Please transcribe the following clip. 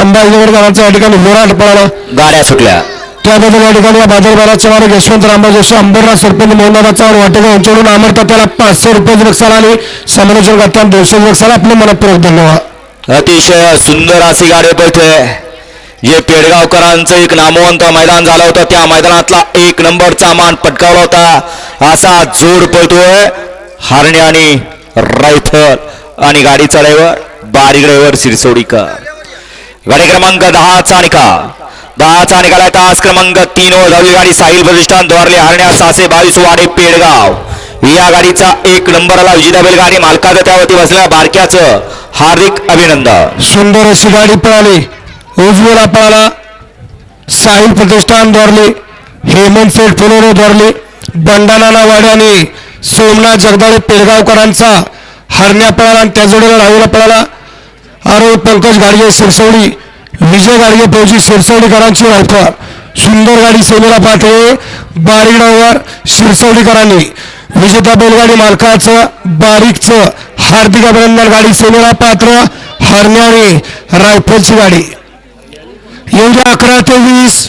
संभाजीनगरकरांचा या ठिकाणी होराट पळाला गाड्या सुटल्या. त्याबद्दल या ठिकाणी या बाजारभराचे मालक यशवंत रामराज जोशी अंबरनाथ सरपंच मोहनदादा चव्हाण वाटेगाव यांच्याकडून अमर त्याला पाचशे रुपये रक्षाला आणि समालोचन करताना दोनशे रक्षाला आपले मनपूर्वक धन्यवाद. अतिशय सुंदर अशी गाडी पळते जे पेडगावकरांचं एक नामवंत मैदान झालं होतं त्या मैदानातला एक नंबरचा मान पटकावला होता. असा जोड पळतोय हारणे आणि रायथल आणि गाडीचा ड्रायव्हर बारीक ड्रायव्हर सिरसोडीकर गाडी क्रमांक दहाचा निकाल दहाचा निकाल आहे तास क्रमांक तीन वर दहावी गाडी साहिल प्रतिष्ठान द्वारले हरण्या सहाशे बावीस वाडे पेडगाव. या गाडीचा एक नंबरला विजेता बैल गाडी. मालकाचं त्यावरती बसलेल्या बारक्याचं हार्दिक अभिनंदन. सुंदर अशी गाडी पळाली. उजवेला पळाला साहिल प्रतिष्ठान द्वारले हेमंत सेठ फुलोरे द्वारले बंडानाना वाड्याने सोमनाथ जगदाळे पेडगावकरांचा हरण्या पळाला आणि त्या जोडीला राहुला पळाला. आरव पंकज गाडगे सिरसवडी विजय गाडगे फौजी सिरसवडीकरांची वायफळ सुंदर गाडी सेवेला पाठवे बारीक डावर शिरसवडीकरांनी विजेता बैलगाडी मालकाचं बारीकचं हार्दिक अभिनंदन गाडी सेवेला पात्र हरण्याने रायफलची गाडी. एवढ्या अकरा ते वीस